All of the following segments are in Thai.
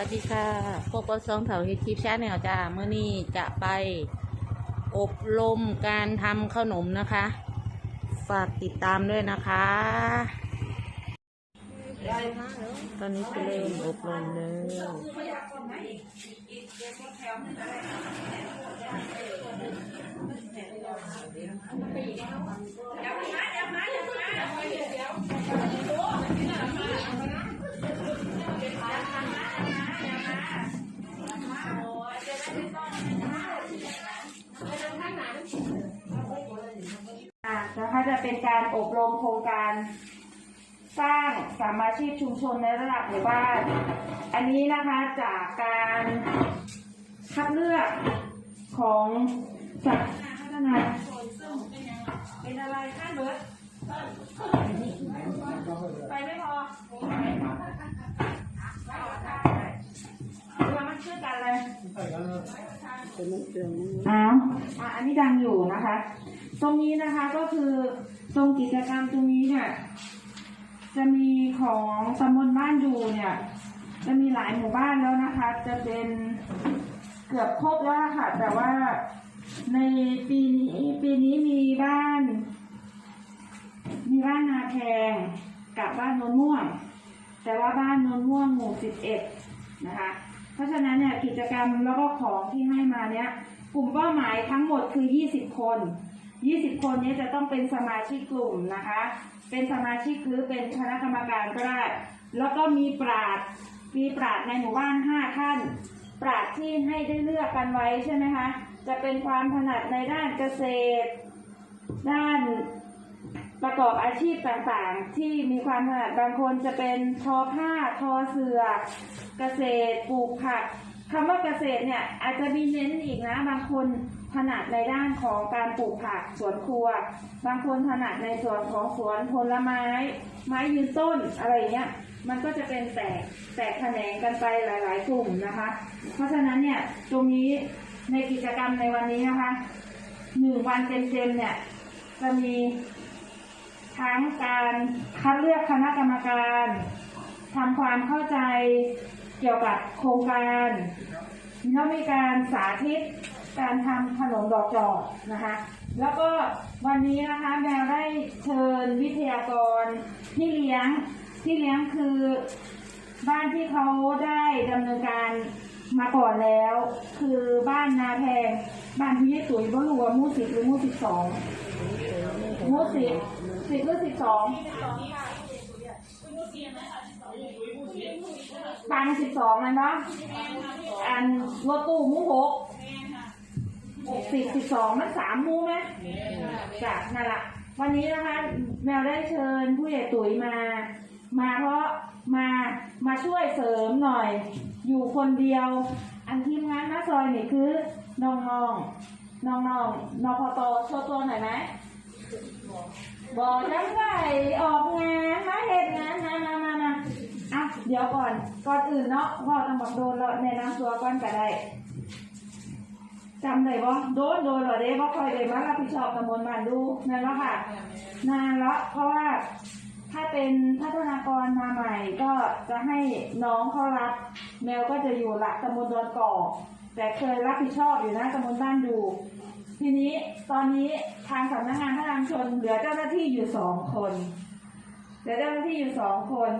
วัสดีค่ะพวกปสองเถาเฮดคลิปชาแนลจ้าเมื่อนี้จะไปอบรมการทำขนมนะคะ ฝากติดตามด้วยนะคะ ตอนนี้จะเริ่มอบรมแล้วอะ นะคะจะเป็นการอบรมโครงการสร้างสามาชีพชุมชนในระดับหมู่บ้าน อันนี้นะคะจากการคัดเลือกของสังพัฒนาเป็นอะไรข้าเบิร์ดไปไม่พอ ชื่อกันเลยอ้าวอะอันนี้ดังอยู่นะคะ ตรงนี้นะคะก็คือตรงกิจกรรมตรงนี้เนี่ย จะมีของตำบลบ้านดูเนี่ย จะมีหลายหมู่บ้านแล้วนะคะ จะเป็นเกือบครบแล้วล่ะค่ะ แต่ว่าในปีนี้ปีนี้มีบ้าน มีบ้านนาแพงกับบ้านโนนม่วง แต่ว่าบ้านโนนม่วงหมู่สิบเอ็ดนะคะ เพราะฉะนั้นเนี่ยกิจกรรมแล้วก็ของที่ให้มาเนี่ยกลุ่มเป้าหมายทั้งหมดคือ 20 คน 20 คนนี้จะต้องเป็นสมาชิกกลุ่มนะคะ เป็นสมาชิกหรือเป็นคณะกรรมการก็ได้ แล้วก็มีปราดมีปราดในหมู่บ้าน 5 ท่าน ปราดที่ให้ได้เลือกกันไว้ใช่ไหมคะ จะเป็นความถนัดในด้านเกษตร ด้าน ประกอบอาชีพต่างๆ ที่มีความถนัดบางคนจะเป็นทอผ้าทอเสือเกษตรปลูกผักคำว่าเกษตรเนี่ยอาจจะมีเน้นอีกนะบางคนถนัดในด้านของการปลูกผักสวนครัว บางคนถนัดในส่วนของสวนผลไม้ ไม้ยืนต้นอะไรเงี้ยมันก็จะเป็นแตกแตกแขนงกันไปหลาย ๆ กลุ่มนะคะ เพราะฉะนั้นเนี่ยตรงนี้ในกิจกรรมในวันนี้นะคะหนึ่งวันเต็มๆเนี่ยจะมี ทั้งการคัดเลือกคณะกรรมการทำความเข้าใจเกี่ยวกับโครงการแล้วมีการสาธิตการทำขนมดอกจอกนะคะ แล้วก็วันนี้นะคะแมวได้เชิญวิทยากรที่เลี้ยงที่เลี้ยงคือบ้านที่เขาได้ดำเนินการมาก่อนแล้ว คือบ้านนาแพงบ้านพี่ตุ๋ยบ่รู้ว่าหมู่สิบหรือมู่สิบสองมูสิบ สิบหรือสิบสองปันสิบสองนะเนาะอันรถตู้มูหกสิบสิบสองมันสามมูไหมจ้ะนั่นแหละวันนี้นะคะ แมวได้เชิญผู้ใหญ่ตุ๋ยมา มาเพราะมามาช่วยเสริมหน่อย อยู่คนเดียว อันทีมงานน้าซอยนี่คือน้องน้องน้องน้องนพตโชว์ตัวหน่อยไหม บอกจังไรออกงานมาเห็นงานมามามามาอะเดี๋ยวก่อน ก่อนอื่นเนาะพ่อต้องบอกโดนเราในน้ำตัวก่อนก็ได้จำได้บ่โดนโดนเหรอเด้บ่คอยเลยมารับผิดชอบตำบลบ้านดูนั่นแล้วค่ะ นานแล้วเพราะว่าถ้าเป็นพัฒนากรมาใหม่ก็จะให้น้องเขารับ แมวก็จะอยู่หลักตำบลดอนกอกแต่เคยรับผิดชอบอยู่นะตำบลบ้านดู ทีนี้ตอนนี้ทางสำนักงานพัฒนาชุมชนเหลือเจ้าหน้าที่อยู่สองคนเหลือเจ้าหน้าที่อยู่สองคน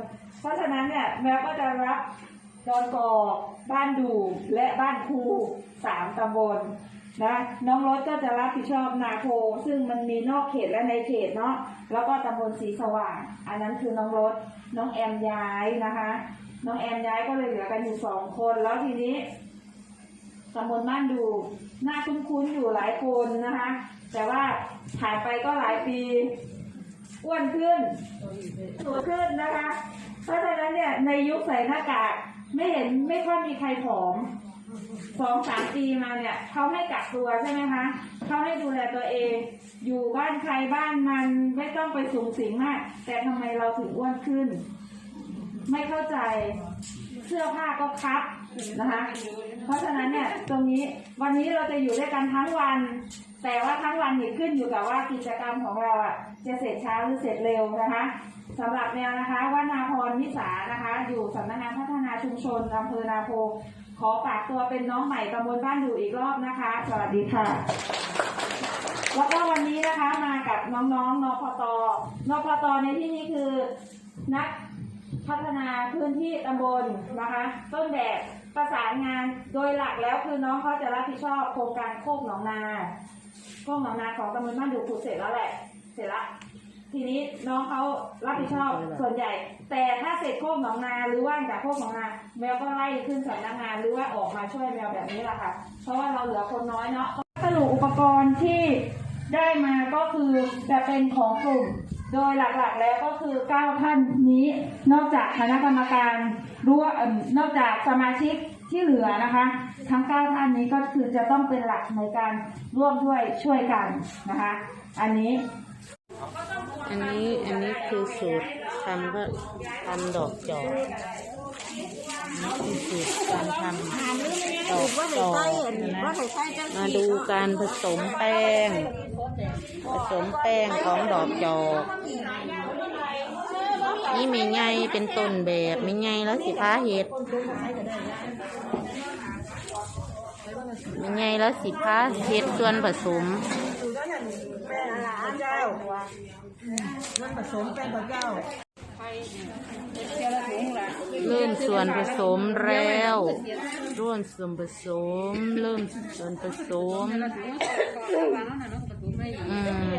เพราะฉะนั้นเนี่ยแมวก็จะรับดอนกอกบ้านดูและบ้านครูสามตำบลนะน้องรถก็จะรับผิดชอบนาโพซึ่งมันมีนอกเขตและในเขตเนาะแล้วก็ตำบลสีสว่าง อันนั้นคือน้องรถน้องแอมย้ายนะคะ น้องแอมย้ายก็เลยเหลือกันอยู่สองคน แล้วทีนี้ ตำบลบ้านดู หน้าคุ้นๆอยู่หลายคนนะคะ แต่ว่าผ่านไปก็หลายปีอ้วนขึ้นสูงขึ้นนะคะ เพราะฉะนั้นเนี่ยในยุคใส่หน้ากากไม่เห็นไม่ค่อยมีใครผอมสองสามปีมาเนี่ยเขาให้กักตัวใช่ไหมคะเขาให้ดูแลตัวเอง อยู่บ้านใครบ้านมันไม่ต้องไปสูงสิงมาก แต่ทำไมเราถึงอ้วนขึ้น ไม่เข้าใจเสื้อผ้าก็คับนะคะ เพราะฉะนั้นเนี่ยตรงนี้วันนี้เราจะอยู่ด้วยกันทั้งวัน แต่ว่าทั้งวันนี่ขึ้นอยู่กับว่ากิจกรรมของเราอะจะเสร็จช้าหรือเสร็จเร็วนะคะสำหรับแนวนะคะว่านาพรวิสานะคะ อยู่สำนักงานพัฒนาชุมชนอำเภอนาโพขอฝากตัวเป็นน้องใหม่ตำบลบ้านอยู่อีกรอบนะคะ สวัสดีค่ะ แล้วก็วันนี้นะคะมากับน้องๆนพตนพตในที่นี้คือนักพัฒนาพื้นที่ตำบลนะคะ ต้นแบบ ประสานงานโดยหลักแล้วคือน้องเขาจะรับผิดชอบโครงการโคกหนองนา โคกหนองนาของตำบลบ้านดูขุดเสร็จแล้วแหละ เสร็จละทีนี้น้องเขารับผิดชอบส่วนใหญ่ แต่ถ้าเสร็จโคกหนองนาหรือว่างจากโคกหนองนา แมวก็ไล่ขึ้นสำนักงานหรือว่าออกมาช่วยแมวแบบนี้แหละค่ะ เพราะว่าเราเหลือคนน้อยเนาะสรุปอุปกรณ์ที่ได้มาก็คือจะเป็นของกลุ่ม โดยหลักๆแล้วก็คือ 9 ท่านนี้ นอกจากคณะกรรมการร่วมเอิ่มนอกจากสมาชิกที่เหลือนะคะ ทั้ง 9 ท่านนี้ก็คือจะต้องเป็นหลักในการร่วมด้วยช่วยกันนะคะ อันนี้ อันนี้อันนี้คือสูตรทำก็ทำดอกจอกนี่คือสูตรการทำดอกจอกนะมาดูการผสมแป้ง ผสมแป้งของดอกจอก นี่มีไงเป็นต้นแบบมีไงแล้วสิพ้าเห็ดมีไงแล้วสิพ้าเห็ดส่วนผสมเจ้ามันผสมแป้งกับเจ้า เริ่มส่วนผสมแล้วร่วนส่วนผสม เริ่มส่วนผสมอืม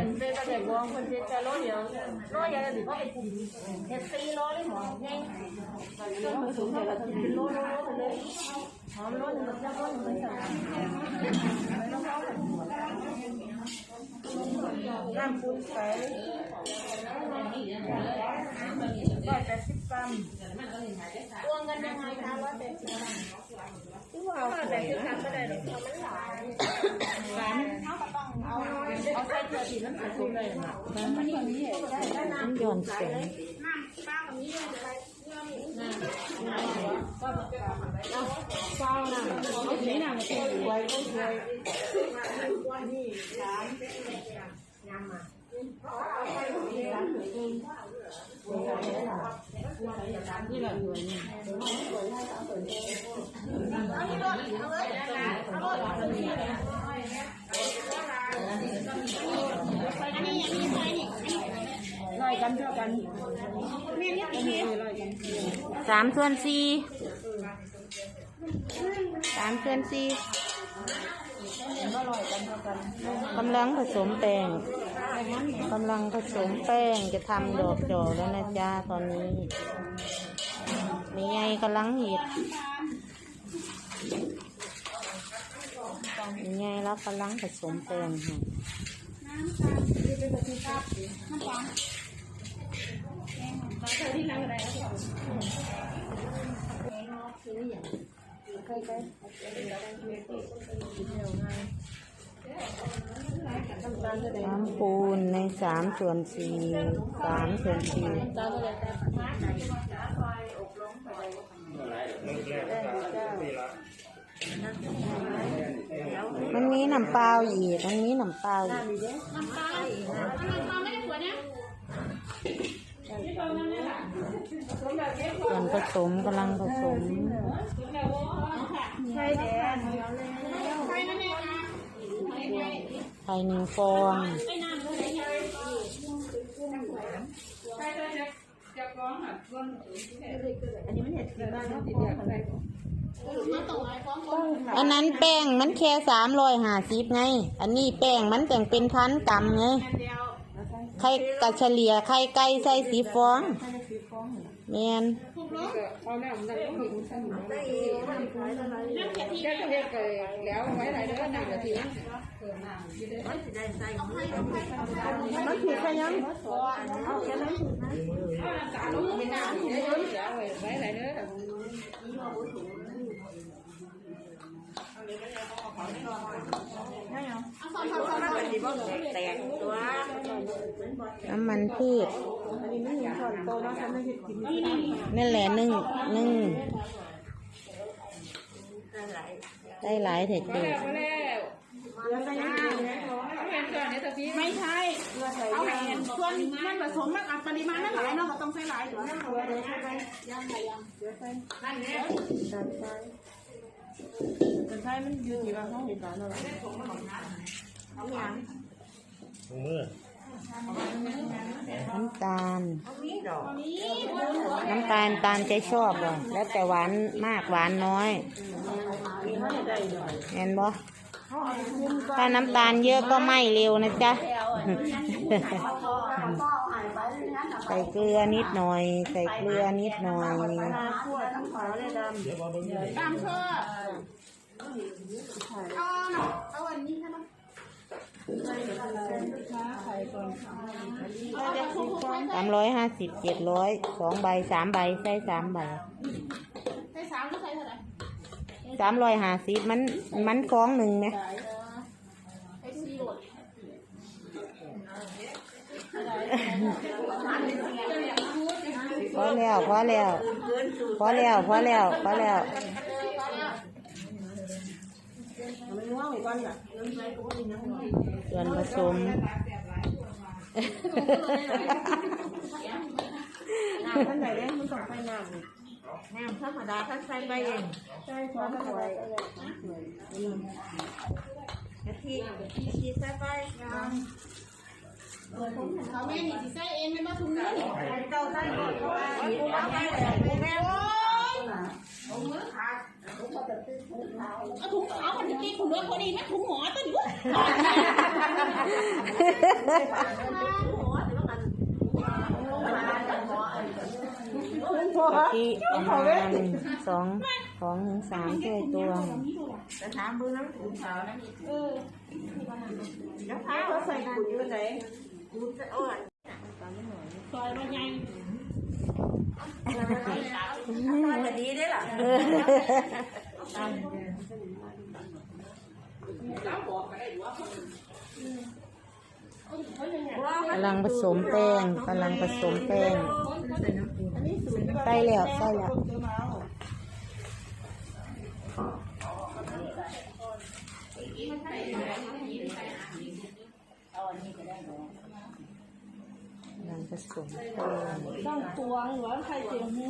ย้อนแสง สามส่วนสี่สามส่วนสี่ กำลังผสมแป้งกำลังผสมแป้งจะทำดอกจอกแล้วนะจ๊ะตอนนี้มีไงกำลังเห็ดมีไงแล้วกำลังผสมแป้งค่ะน้ำ ปูนในสามส่วนสี่สามส่วนสี่มันมีน้ำเปล่าอีกมันมีน้ำเปล่าอีกส่าไม่ได้หัวเนี่ย ผสมกำลังผสมไข่หนึ่งฟองอันนั้นแป้งมันแค่สามร้อยห้าสิบไง อันนี้แป้งมันแต่งเป็นพันกรัมไง ไข่กะเฉลี่ยไข่ไก่ใส่สีฟองแมนมันถูกขยังเอาแค่นั้นถูกนะน้ำมันพืชอันนี้ไม่เห็นก่อนโตแล้วฉันไม่เห็นกินนั่นแหละนึ่งนึ่งได้หลายเถิดเกิดไม่ใช่เอาแหวนส่วนมันผสมมันอัดปริมาณมันหลายเนาะก็ต้องใส่หลายอยู่ใช่มันยืนอยู่กับห้องเห็นกันเนาะ มือน้ำตาล น้ำตาลตาลใจชอบเลยแล้วแต่หวานมากหวานน้อยเห็นบ่ถ้าน้ำตาลเยอะก็ไหม้เร็วนะจ๊ะ ใส่เกลือนิดหน่อย ใส่เกลือนิดหน่อยตามเธอ สามร้อยห้าสิบเจ็ดร้อยสองใบสามใบใส่สามใบใส่สามก็ใส่เท่าไหร่สามร้อยห้าสิบมันมันฟองหนึ่งไหมใส่สี่หลดพอแล้วพอแล้วพอแล้วพอแล้วพอแล้ว ส่วนผสม น้ำท่านไหนเนี่ยมันต้องใส่น้ำน้ำธรรมดาท่านใส่ไปเองใช่ช้อนถ้วยกะทิชีสใส่ไปเขาแม่นี่สิใส่เองไม่มาถุงนี้นี่เจ้าใส่ก่อนเพราะว่าปูเอาไปแล้วปูแม่เอา ถุงเอาคนที่กินถุงเลือดพอดีไหมถุงหมอตัวนี้กะทิประมาณสองสองถึงสามถ้วยตวงจะถามเบอร์น้ำถุงขาวนะเออแล้วท้าเขาใส่ปุ๋ยอยู่ไหนปุ๋ยอ่อนซอยเรา ใหญ่จะดีได้ล่ะกำลังผสมแป้งกำลังผสมแป้งใส่แล้วใส่แล้วกำลัง ผสมแป้งต้องตัวหรือว่าใครเจียวหมู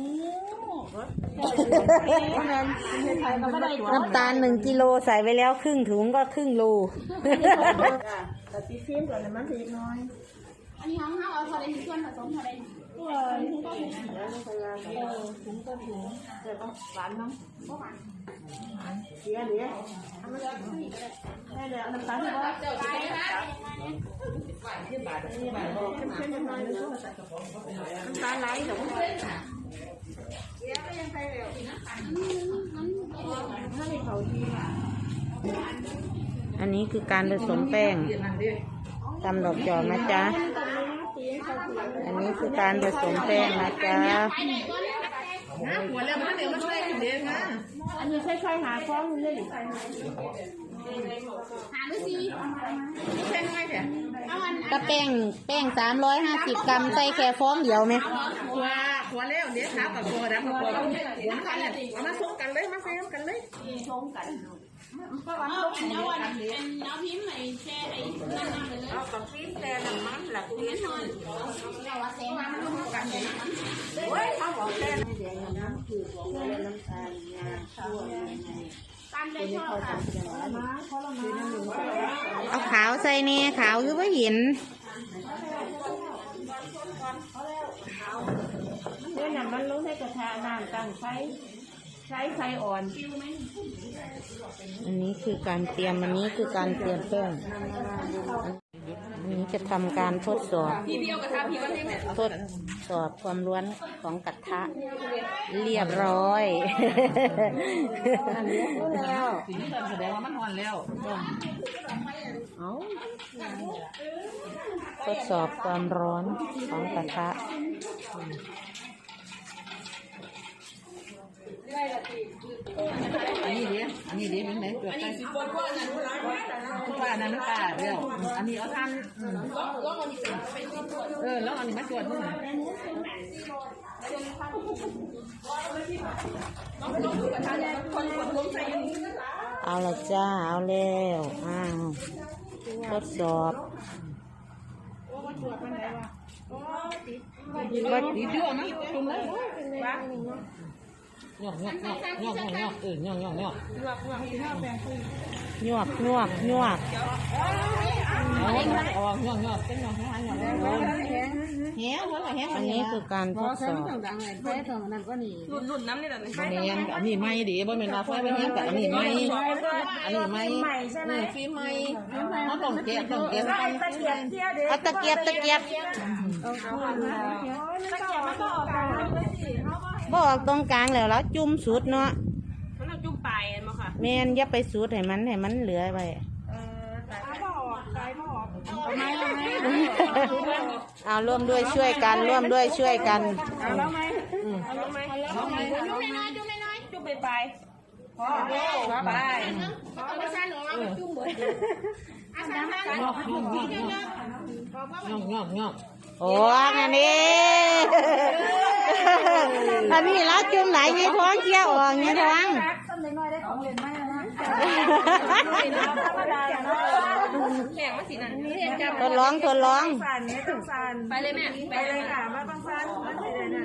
น้ำตาลหนึ่งกิโลใส่ไปแล้วครึ่งถุงก็ครึ่งโลแต่ตีฟิล์มก่อนนะมันเล็กน้อย อันนี้ห้องห้าเอาทะเลส่วนผสมทะเลตัวถุงก็ถุงแล้วพอได้ที่ว่าเจ้าไปนผสมๆหน่อได้ ยวมันถ้ามีเขาดีอะอันนี้คือการผสมแป้งตำดอกจอกนะจ๊ะอั นนี้คือการผสมแป้งนะจ๊ะหัวแล้วมันเดี๋ยวมันช่วยกันเดี๋ยวนะอันนี้ค่อยๆหาฟ้องเลยหาดูสิเส้นไม่เถอะเอาอันก็แป้งแป้งสามร้อยห้าสิบกรัมใส่แค่ฟองเดียวไหมหัวหัวแล้วเดี๋ยวขากับหัวแล้วกับหัวหัวกันเนี่ยเอามาส่งกันเลยมาใส่กันเลยเอาอันเอาอันเอาพิมพ์ไหนแช่ไอ้นั่นนั่นเลยเอากับฟิล์แต่น้ำมันหลักพิมพ์นอนเราว่าแซ่มันมันกันเลยเว้ยเขาบอกแต่เดี๋ยวน้ำคือน้ำตาลยาชั่วยังไงตามใจชอบค่ะเอาขาวใส่เนี่ยขาวคือว่าเห็นเดี๋ยวน้ำมันลงในกระทะน้ำตั้งไฟ ใช้ไฟอ่อนอันนี้คือการเตรียมอันนี้คือการเตรียมแป้งอันนี้จะทำการทดสอบ พี่เดียวกับทาพี่วันนี้แม่ทดสอบความร้อนของกระทะ เรียบร้อย แล้วแสดงว่ามันหอนแล้วทดสอบความร้อนของกระทะ เอันนี้ดีอันนี้ดีเป็นไหนเปลือกไก่เพราะว่าอันนั้นมันตาเดียวอันนี้เอาทานเออแล้วอันนี้มาตรวจด้วยเอาละจ้า เอาแล้วอ้าวทดสอบวัดดีด้วยนะจุ่มเล ยหยอกยอกยอกยอกยอกเออยอกยอกยอกยอกยอกยอกยอกเอาออกยอกยอกเป็นหยอกหยอกหยอกแหวหัวแหวอันนี้คือการทดสอบรุ่นน้ำนี่แหละอันนี้อันนี้ไม่ดีบ่แม่นว่าไฟไปเฮ็ดแต่อันนี้ไม่อันนี้ไม่เออฟีไม่เขาต้องเก็บต้องเก็บเอาตะเกียบตะเกียบตะเกียบ่ออก ตรงกลางแล้วแล้วจุ่มสุดเนาะมันเราจุ่มปลายมั้งค่ะแม่นอย่าไปสุดให้มันให้มันเหลือไว้เอาร่วมด้วยช่วยกันร่วมด้วยช่วยกันเอาแล้วไหมเอาแล้วไหมเอาไหมจุ่มน้อยๆจุ่มน้อยๆจุ่มไปปลายพอไปไม่ใช่หรอมันจุ่มหมดอาสาทานงอกงอกงอกงอกงอกงอกโอ้อันนี้ อันนี้แล้วจุ่มไหนไงท้องเคี้ยวออกไงท้องแข่งมาสินั่นเรียนจับทดลองทดลองสั่นไม่ต้องสั่นไปเลยแม่ไปเลยค่ะไม่ต้องสั่นไม่ใช่เลยนะ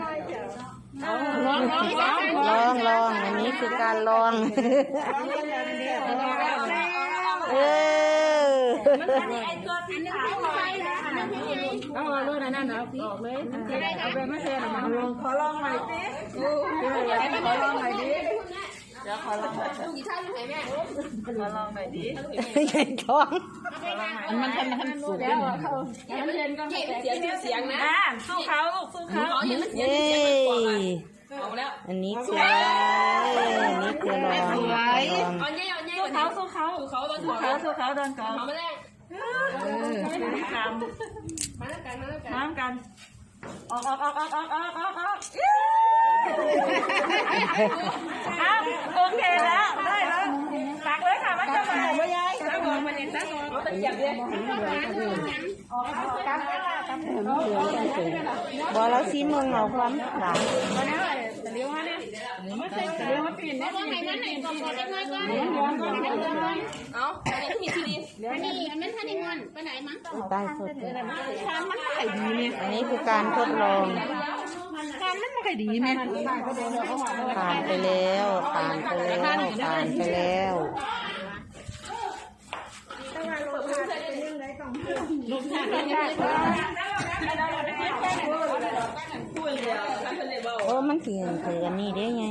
ลองลองลองอันนี้คือการลองเออ เอาเลยนะนั่นเอาออกเลยเอาไปไม่แทนมันลงขอลองใหม่สิขอลองใหม่ดิเดี๋ยวขอลองใหม่ดิขอลองใหม่ดิใหญ่ท้องมันทำมันสูงเย็นก็เสียงเสียงนะสู้เขาลูกสู้เขาเย้อันนี้คืออันนี้คือลองลองเอาเย่เอาเย่เขาสู้เขาเขาตอนหัวเขาสู้เขาเดินก่อน เอามาแรกตามมาแล้วกันมาแล้วกันน้ำกัน ออกออกออกออกออกออกออกออกอ้าโอเคแล้ว ได้แล้วตักเลยค่ะมันจะมาไม่ยายตาบอกมันเห็นตาบอกตะเกียบเลยกันเลยค่ะกันบอแล้วซีมึงเอาความหวานเลี้ยวมาเนี่ย ว่าไงมันไหนก่อนก่อนได้ไหมก่อนเอาอันนี้มีทีดีอันนี้อันนั้ท่านในงอนไปไหนมั้งใต้สดอันนี้คือการทดลองการมันไม่ค่อยดีแม่ผ่านไปแล้วผ่านไปแล้วผ่านไปแล้วโอ้มันเสียงคืออันนี้ได้ไง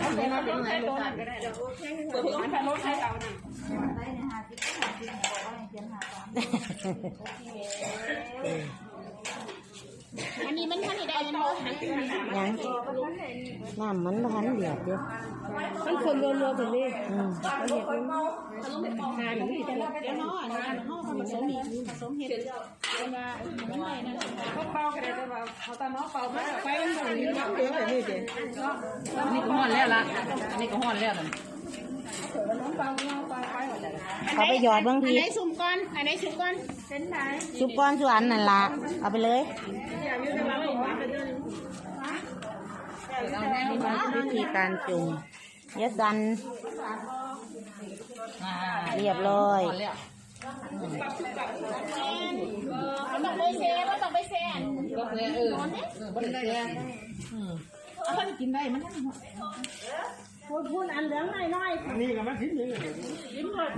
เอาไปมาเป็นไงลูกค้าก็ได้เดี๋ยวโอเคเดี๋ยวต้องไปรถให้เอานะ ยังน้ำมันพันเดียดเดียวมันคนรัวๆแบบนี้อืมงานนี่แต่ละเดี๋ยวน้อนะห้องผสมอีกผสมเห็ดเป็นว่ามันไม่นะเขาเป่ากันเลยว่าเขาตาน้องเป่ามาไปมันหมุนมาเยอะแบบนี้เจ๊อันนี้ก็ห่อนแล้วล่ะอันนี้ก็ห่อนแล้วนั่นเขาไปหยอดบางอันทีไหนซุ่มก้อนอันไหนซุ่มก้อนเป็นไหนซุปก้อนส่วนนั่นละเอาไปเลยวิธีการจุ่มยะสันเรียบร้อยมันต้องไปเซ่มันต้องไปเซ่บ่ออก พูดพูดอันเหลืองน้อยๆนี่กับมันทิ้งนี่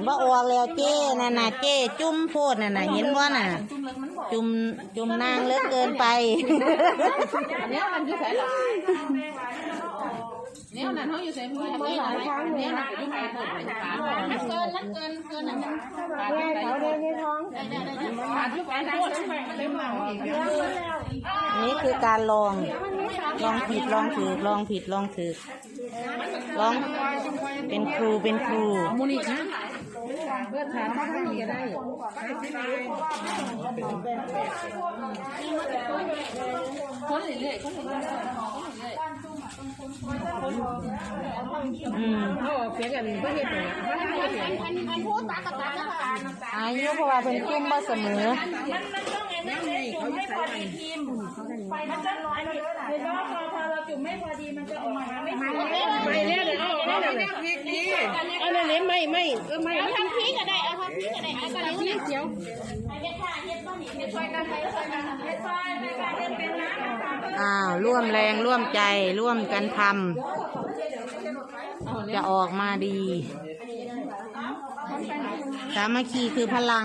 บ่อวกแล้วเจ้น่ะน่ะเจ้จุ่มโพดน่ะน่ะเห็นบ่น่ะ จุ่มจุ่มนางเลิอเกินไป อันนี้มันอยู่ไสล่ะ เนี้ยนั่นเขาอยู่ใส่มือทำไมหลายครั้งเนี้ยนั่นอยู่ใส่ตัวขามันเกินมันเกินเกินอันนั้นเขาเดินในท้องขาทุกอันปวดนี่คือการลอง ลองผิดลองถูกลองผิดลองถูกลองเป็นครูเป็นครูมูนี่นะเพื่อนถามเขาทั้งนี้ก็ได้คนเรื่อยๆคนเรื่อยๆ อืมเขาเสียงกันเพื่อเห็นว่าให้เห็นอันอันพูดตากระตากระตาอายุเพราะ ว่าเพิ่นคุ้มบ่เสมอมันจะน้อยเลยเห็นว่าพอพอเราจุ่มไม่พอดีมันจะออกมาไม่พอไม่เรียกเลยเอาเอาเลยพีกพีเอาเลยเลยไม่ไม่เออไม่เอาทำพีก็ได้เอาทำพีก็ได้เอากระลิ้วเขียวอ้าวร่วมแรงร่วมใจร่วมกันทำจะออกมาดี สามัคคีคือพลัง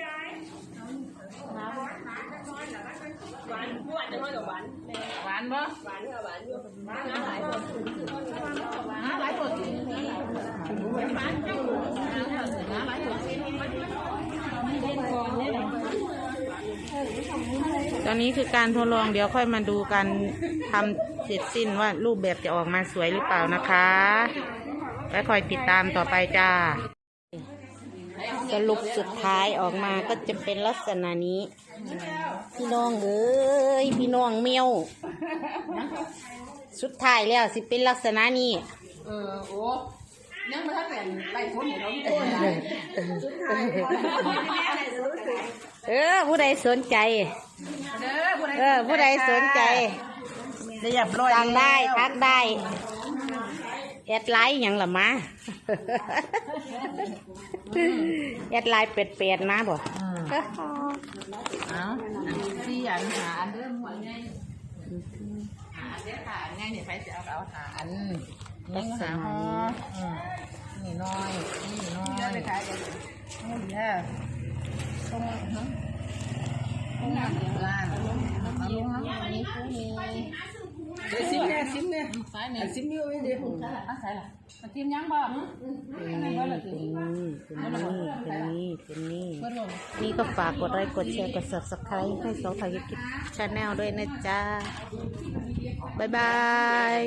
หวานบ่หวานหวานหวานหวานอยู่หวานหลายคนหลายคนหวานเจ้าหลายคนตอนนี้คือการทดลองเดี๋ยวค่อยมาดูกันทำเสร็จสิ้นว่ารูปแบบจะออกมาสวยหรือเปล่านะคะไว้คอยติดตามต่อไปจ้า สรุปสุดท้ายออกมาก็จะเป็นลักษณะนี้ พี่น้องเอ้ยพี่น้องเมียว สุดท้ายแล้วสิเป็นลักษณะนี้เออโอ้ยังไม่ทันเป็นไล่คนเห็นเราไม่โดนเออผู้ใดสนใจเด้อผู้ใดเออผู้ใดสนใจเรียบร้อยสั่งได้ทักได้ แอดไลน์หยังล่ะมา แอดไลน์เป็ดๆมาบ่เอาสี่อันหาอันเริ่มหัวไงหาอันเด้อค่ะอันไงเนี่ยไปจะเอาเอาหาอันนี่หาฮอนี่น้อยนี่น้อยเยอะเลยค่ะนี่เยอะตรงนั้นตรงนั้นล่างเอาลงนะอันนี้คือมีเดี๋ยว ซิมเนี่ยซิมเนี่ยสายเนี่ยซิมอยู่เดี๋ยวผมใส่ละใส่ละมาจิ้มยังบ่เป็นนี่เป็นนี่เป็นนี่เป็นนี่เพื่อนลงนี่ก็ฝากกดไลค์กดแชร์กด subscribe ให้สาวไทยกิจชาแนลด้วยนะจ๊ะ บ๊ายบาย